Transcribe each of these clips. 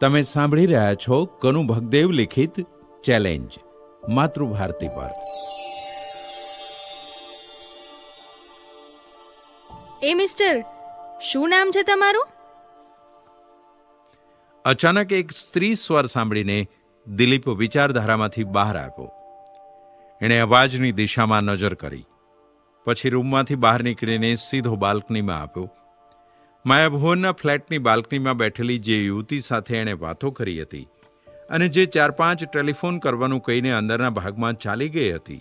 તમે સાંભળી રહ્યા છો કનુ ભગદેવ લિખિત ચેલેન્જ માતૃભારતી પર. એ મિસ્ટર શું નામ છે તમારું? અચાનક એક સ્ત્રી સ્વર સાંભળીને દિલીપ વિચારધારામાંથી બહાર આવ્યો. એણે અવાજની દિશામાં નજર કરી. પછી રૂમમાંથી બહાર નીકળીને સીધો બાલ્કનીમાં આવ્યો. માયાભુવનના ફ્લેટની બાલ્કનીમાં બેઠેલી જે યુવતી સાથે એણે વાતો કરી હતી અને જે ચાર પાંચ ટેલિફોન કરવાનું કહીને અંદરના ભાગમાં ચાલી ગઈ હતી,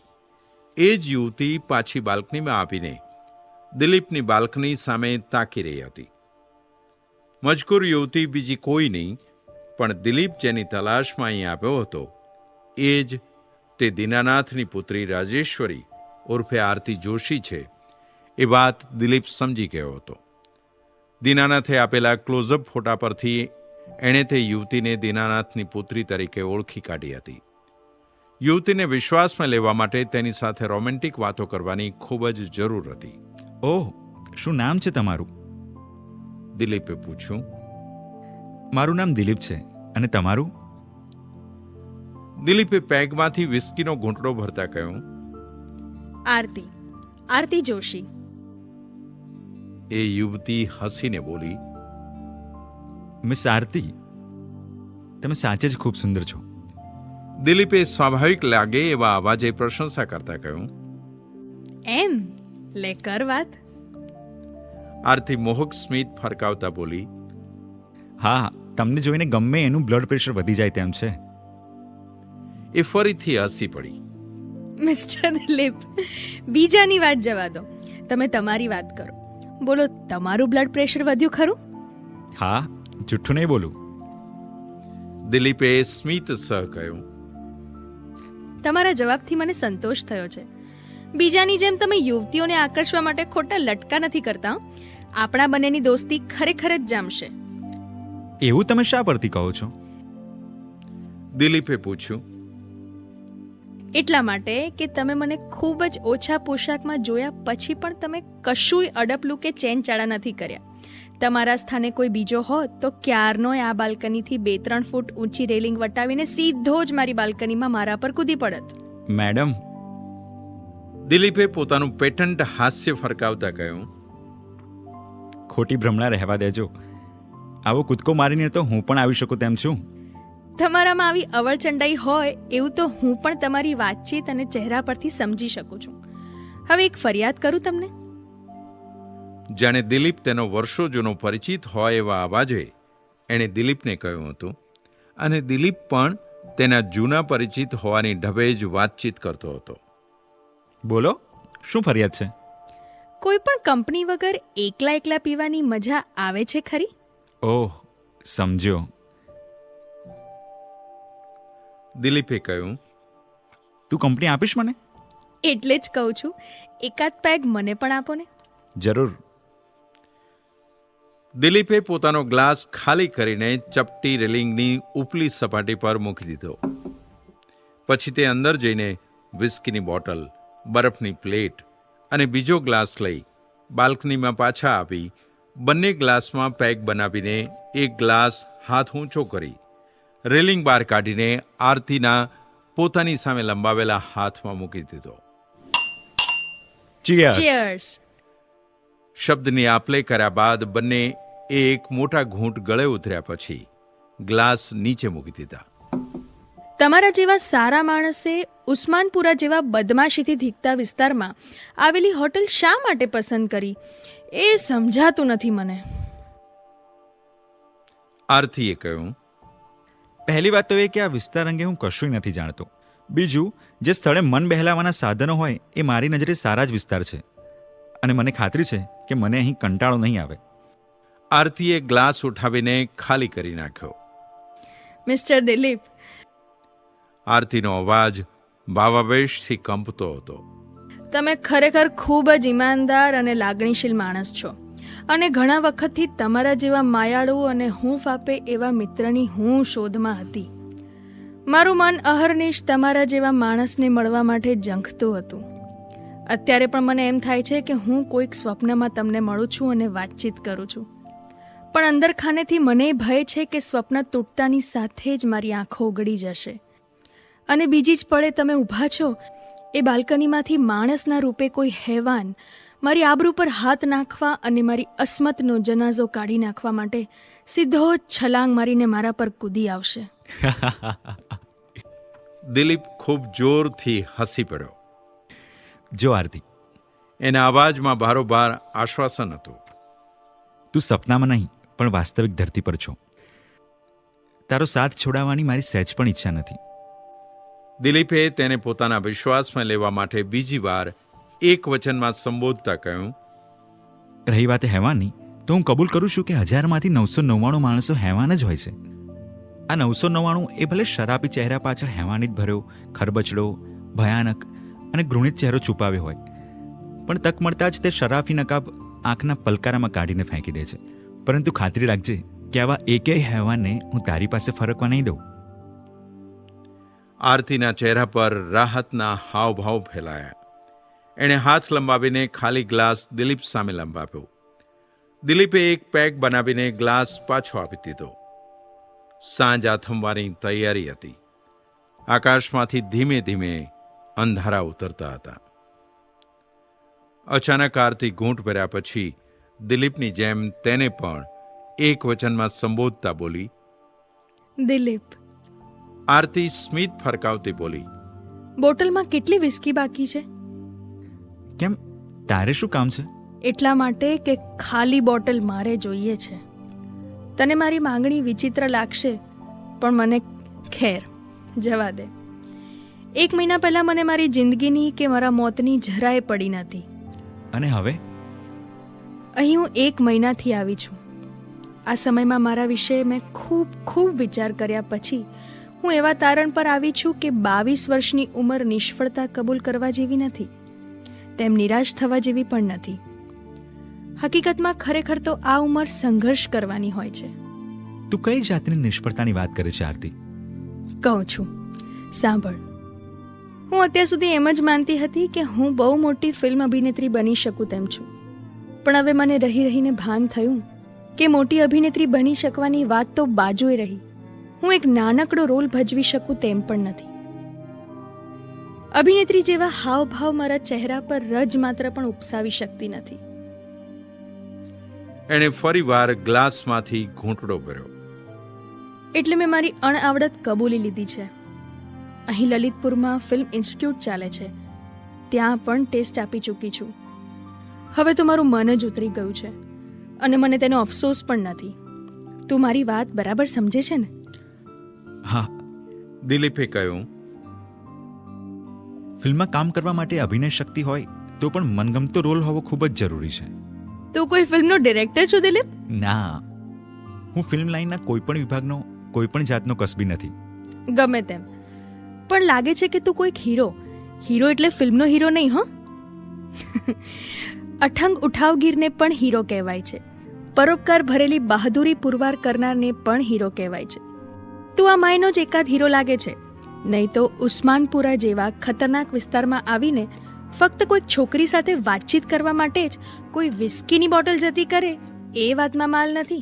એ જ યુવતી પાછી બાલ્કનીમાં આવીને દિલીપની બાલ્કની સામે તાકી રહી હતી. મજકૂર યુવતી બીજી કોઈ નહીં, પણ દિલીપ જેની તલાશમાં અહીં આવ્યો હતો, એ જ તે દીનાનાથની પુત્રી રાજેશ્વરી ઉર્ફે આરતી જોશી છે, એ વાત દિલીપ સમજી ગયો હતો. દીનાનાથે આપેલા ક્લોઝઅપ ફોટા પરથી એણે તે યુવતીને દીનાનાથની પુત્રી તરીકે ઓળખી કાઢી હતી. યુવતીને વિશ્વાસમાં લેવા માટે તેની સાથે રોમેન્ટિક વાતો કરવાની ખૂબ જ જરૂર હતી. ઓહ શું નામ છે તમારું? દિલીપે પૂછ્યું. મારું નામ દિલીપ છે. અને તમારું? દિલીપે પેગમાંથી વિસ્કીનો ઘૂંટડો ભરતા કહ્યું. આરતી આરતી જોશી. એ યુવતી હસીને બોલી મિસ આરતી તમે સાચે જ ખૂબ સુંદર છો. દિલીપે સ્વાભાવિક લાગે એવા અવાજે પ્રશંસા કરતા કહ્યું એમ? લે કર વાત. આરતી મોહક સ્મિત ફરકાવતા બોલી હા તમને જોઈને ગમે એનું બ્લડ પ્રેશર વધી જાય તેમ છે. એ ફરીથી હસી પડી. મિસ્ટર દિલીપ બીજાની વાત જવા દો. તમે તમારી વાત કરો. બોલો તમારું બ્લડ પ્રેશર વધ્યું ખરું? હા જુઠ્ઠું નહીં બોલું. દિલીપે સ્મિત સહ કહ્યું. તમારા જવાબથી મને સંતોષ થયો છે. બીજાની જેમ તમે યુવતીઓને આકર્ષવા માટે ખોટા લટકા નથી કરતા આપણા બંનેની દોસ્તી ખરેખર જ જામશે. એવું તમે શા પરથી કહો છો? દિલીપે પૂછ્યું. એટલા માટે કે તમે મને ખૂબ જ ઓછા પોશાકમાં જોયા પછી પણ તમે કશુંય અડપલું કે ચેનચાળા નથી કર્યા. તમારા સ્થાને કોઈ બીજો હોત તો ક્યારનોય આ બાલ્કનીથી બે ત્રણ ફૂટ ઊંચી રેલિંગ વટાવીને સીધો જ મારી બાલ્કનીમાં મારા પર કૂદી પડત. મેડમ, દિલીપે પોતાનું પેટન્ટ હાસ્ય ફરકાવતા કહ્યું, ખોટી ભ્રમણા રહેવા દેજો. આવો કૂદકો મારીને તો હું પણ આવી શકું તેમ છું. તમારામાં આવી અવળચંડાઈ હોય એવું તો હું પણ તમારી વાતચીત અને ચહેરા પરથી સમજી શકું છું. હવે એક ફરિયાદ કરું તમને? જાણે દિલીપ તેનો વર્ષો જૂનો પરિચિત હોય એવા અવાજે એણે દિલીપને કહ્યું હતું. અને દિલીપ પણ તેના જૂના પરિચિત હોવાની ઢબે જ વાતચીત કરતો હતો. બોલો શું ફરિયાદ છે? કોઈ પણ કંપની વગર એકલા એકલા પીવાની મજા આવે છે ખરી? ઓહ સમજ્યો. દિલીપે કહ્યું તું કંપની આપીશ મને? એટલે જ કહું છું એકાદ પેગ મને પણ આપો ને. જરૂર. દિલીપે પોતાનો ગ્લાસ ખાલી કરીને ચપટી રેલિંગની ઉપલી સપાટી પર મૂકી દીધો. પછી તે અંદર જઈને વિસ્કીની બોટલ બરફની પ્લેટ અને બીજો ગ્લાસ લઈ બાલ્કનીમાં પાછા આપી બંને ગ્લાસમાં પેક બનાવીને એક ગ્લાસ હાથ ઊંચો કરી રેલિંગ બહાર કાઢીને આરતીના પોતાની સામે લંબાવેલા હાથમાં મૂકી દીધો. શબ્દની આપલે કર્યા બાદ બંને એક મોટા ઘૂંટ ગળે ઉતર્યા પછી ગ્લાસ નીચે મૂકી દીધા. તમારા જેવા સારા માણસે ઉસ્માનપુરા જેવા બદમાશીથી ધીકતા વિસ્તારમાં આવેલી હોટલ શા માટે પસંદ કરી? એ સમજાતું નથી મને. આરતીએ કહ્યું પહેલી વાત તો એ કે આ વિસ્તાર અંગે હું કશું નથી જાણતો. બીજું જે સ્થળે મન બહેલાવાના સાધનો હોય એ મારી નજરે સારા જ વિસ્તાર છે. અને મને ખાતરી છે કે મને અહીં કંટાળો નહીં આવે. આરતીએ ગ્લાસ ઉઠાવીને ખાલી કરી નાખ્યો. મિસ્ટર દિલીપ. આરતીનો અવાજ ભાવાવેશથી કંપતો હતો. તમે ખરેખર ખૂબ જ ઈમાનદાર અને લાગણીશીલ માણસ છો. અને ઘણા વખતથી તમારા જેવા માયાળુ અને હૂંફ આપે એવા મિત્રની હું શોધમાં હતી. મારું મન અહર્નિશ તમારા જેવા માણસને મળવા માટે ઝંખતું હતું. અત્યારે પણ મને એમ થાય છે કે હું કોઈક સ્વપ્નમાં તમને મળું છું અને વાતચીત કરું છું. પણ અંદરખાનેથી મને ભય છે કે સ્વપ્ન તૂટતાની સાથે જ મારી આંખો ઉગડી જશે. અને બીજી જ પળે તમે ઊભા છો, એ બાલ્કનીમાંથી માણસના રૂપે કોઈ હેવાન મારી આબરૂ પર હાથ નાખવા અને મારી અસ્મતનો જનાઝો કાઢી નાખવા માટે સીધો છલાંગ મારીને મારા પર કૂદી આવશે. દિલીપ ખૂબ જોરથી હસી પડ્યો. જો આરતી, એના અવાજમાં બારોબાર આશ્વાસન હતું. તું સપનામાં નહીં, પણ વાસ્તવિક ધરતી પર છો. તારો સાથ છોડાવવાની મારી સહેજ પણ ઈચ્છા નથી. દિલીપે તેને પોતાના વિશ્વાસમાં લેવા માટે બીજી વાર એક વચનમાં સંબોધતા કહ્યું રહી વાત હેવાની. તો હું કબૂલ કરું છું કે હજારમાંથી નવસો નવ્વાણું માણસો હેવાન જ હોય છે. આ નવસો નવ્વાણું એ ભલે શરાબી ચહેરા પાછળ હેવાની જ ભર્યો ખરબચડો ભયાનક અને ઘૃણિત ચહેરો છુપાવ્યો હોય. પણ તક મળતા જ તે શરાફી નકાબ આંખના પલકારામાં કાઢીને ફેંકી દે છે. પરંતુ ખાતરી રાખજે કે આવા એકેય હેવાનને હું તારી પાસે ફરકવા નહીં દઉં. આરતીના ચહેરા પર રાહતના હાવભાવ ફેલાયા. એણે હાથ લંબાવીને ખાલી ગ્લાસ દિલીપ સામે લંબાવ્યો. દિલીપે એક પેક બનાવીને ગ્લાસ પાછો આપી દીધો. સાંજ આથમવાની તૈયારી હતી. આકાશમાંથી ધીમે ધીમે અંધારા ઉતરતા હતા. અચાનક આરતી ઘૂંટ ભર્યા પછી દિલીપની જેમ તેને પણ એક વચનમાં સંબોધતા બોલી દિલીપ. આરતી સ્મિત ફરકાવતી બોલી બોટલમાં કેટલી વિસ્કી બાકી છે? કેમ? તારે શું કામ છે? એટલા માટે કે ખાલી બોટલ મારે જોઈએ છે. તને મારી માંગણી વિચિત્ર લાગશે પણ મને ખેર જવા દે. એક મહિના પહેલાં મને મારી જિંદગીની કે મારા મોતની જરાય પડી નથી અને હવે? અહીં હું એક મહિનાથી આવી છું. આ સમયમાં મારા વિશે મેં ખૂબ ખૂબ વિચાર કર્યા પછી હું એવા તારણ પર આવી છું કે બાવીસ વર્ષની ઉંમર નિષ્ફળતા કબૂલ કરવા જેવી નથી. તેમ નિરાશ થવા જેવી પણ નથી. હકીકતમાં ખરેખર તો આ ઉંમર સંઘર્ષ કરવાની હોય છે. તું કઈ જાતની નિષ્ફળતાની વાત કરે છે આરતી? કહું છું. સાંભળ. હું અત્યાર સુધી એમ જ માનતી હતી કે હું બહુ મોટી ફિલ્મ અભિનેત્રી બની શકું તેમ છું. પણ હવે મને રહી રહીને ભાન થયું કે મોટી અભિનેત્રી બની શકવાની વાત તો બાજુએ રહી. હું એક નાનકડો રોલ ભજવી શકું તેમ પણ નથી. અભિનેત્રી જેવા હાવભાવ મારા ચહેરા પર રજ માત્ર પણ ઉપસાવી શકતી નથી. એણે ફરીવાર ગ્લાસમાંથી ઘૂંટડો ભર્યો. એટલે મેં મારી અણઆવડત કબૂલી લીધી છે. અહીં લલિતપુરમાં ફિલ્મ ઇન્સ્ટિટ્યૂટ ચાલે છે. ત્યાં પણ ટેસ્ટ આપી ચૂકી છું. હવે તો મારું મન જ ઉતરી ગયું છે. અને મને તેનો અફસોસ પણ નથી. તું મારી વાત બરાબર સમજે છે ને? હા. દિલીપે કહ્યું ફિલ્મમાં કામ કરવા માટે અભિનય શક્તિ હોય તો પણ મનગમતો રોલ હોવો ખૂબ જ જરૂરી છે. તું કોઈ ફિલ્મનો ડિરેક્ટર છો દિલીપ? ના. હું ફિલ્મ લાઈનના કોઈ પણ વિભાગનો કોઈ પણ જાતનો કસબી નથી. ગમે તેમ. પણ લાગે છે કે તું કોઈક હીરો હીરો એટલે ફિલ્મનો હીરો નહીં હો? અઠંગ ઉઠાવગીરને પણ હીરો કહેવાય છે. પરોપકાર ભરેલી બહાદુરી પુરવાર કરનારને પણ હીરો કહેવાય છે. તું આ માયનો જ એકાદ હીરો લાગે છે. નહીં તો ઉસ્માનપુરા જેવા ખતરનાક વિસ્તારમાં આવીને ફક્ત કોઈક છોકરી સાથે વાતચીત કરવા માટે જ કોઈ વિસ્કીની બોટલ જતી કરે એ વાતમાં માલ નથી.